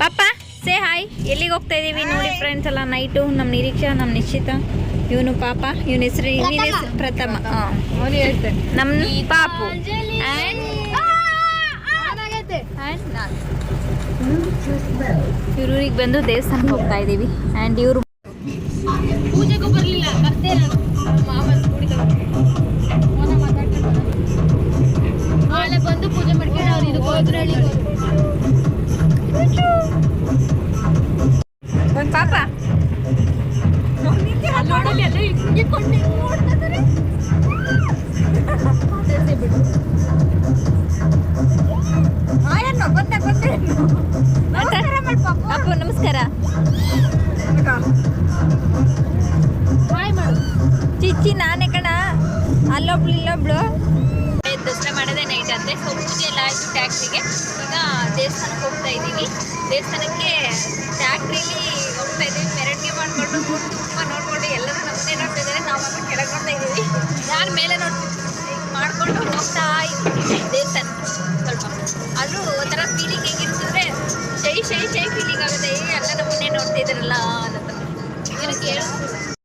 ಪಾಪ say hi ಎಲ್ಲಿಗೆ ಹೋಗ್ತಾ ಇದೀವಿ ನೋಡಿ ಫ್ರೆಂಡ್ಸ್ ಎಲ್ಲ ನೈಟು ನಮ್ಮ ನಿರೀಕ್ಷಾ ನಮ್ಮ ನಿಶ್ಚಿತ. ಇವನು ಪಾಪ ಇವನ ಹೆಸರು ಇವನ ಹೆಸರು ಪ್ರಥಮ. ನಮ್ಮ ಪಾಪು. ಆ್ಯಂಡ್ ಆ್ಯಂಡ್ ನಾನು. ಇವ್ರ ಊರಿಗೆ ಬಂದು ದೇವಸ್ಥಾನಕ್ಕೆ ಹೋಗ್ತಾ ಇದ್ದೀವಿ ಆ್ಯಂಡ್ ಇವರು ಪೂಜೆಗೂ ಬರ್ಲಿಲ್ಲ. ನಾಳೆ ಬಂದು ಪೂಜೆ ಮಾಡ್ಕೊಂಡು ಅವ್ರು ಇದಕ್ಕೆ ಹೋದ್ರು. ಪಾಪ. ಅಪ್ಪು. ನಮಸ್ಕಾರ. ಚಿಚ್ಚಿ ನಾನೇ ಕಣ. ಅಲ್ಲೊಬ್ಳು ಇಲ್ಲೊಬ್ಳು. ದಸರಾ ಮಾಡೋದೇ ನೈಟ್ ಅಂತೆ. ಸೊ ಪೂಜೆ ಎಲ್ಲ ಆಯಿತು ಟ್ಯಾಕ್ಟ್ರಿಗೆ ಈಗ ದೇವಸ್ಥಾನಕ್ಕೆ ಹೋಗ್ತಾ ಇದ್ದೀವಿ. ದೇವಸ್ಥಾನಕ್ಕೆ ಟ್ಯಾಕ್ಟ್ರಿಲಿ ಮಾಡಿಕೊಂಡು ತುಂಬ ನೋಡ್ಕೊಂಡು ಎಲ್ಲರೂ ನಮ್ಮನ್ನೇ ನೋಡ್ತಾ ಇದ್ದಾರೆ ನಾವು ಮಾತ್ರ ಕೆಳಗೆ ನೋಡ್ತಾ ಇದ್ದೀವಿ. ಯಾರು ಮೇಲೆ ನೋಡ್ತೀವಿ? ಮಾಡಿಕೊಂಡು ಹೋಗ್ತಾ ಇದ್ದೀವಿ. ದೇವಸ್ಥಾನ. ಸ್ವಲ್ಪ. ಆದರೂ ಒಂಥರ ಫೀಲಿಂಗ್ ಹೆಂಗಿರ್ತಂದ್ರೆ ಶೈ ಶೈ ಶೈ ಫೀಲಿಂಗ್ ಆಗುತ್ತೆ. ಎಲ್ಲ ನಮ್ಮನ್ನೇ ನೋಡ್ತಾ ಇದ್ದಾರಲ್ಲ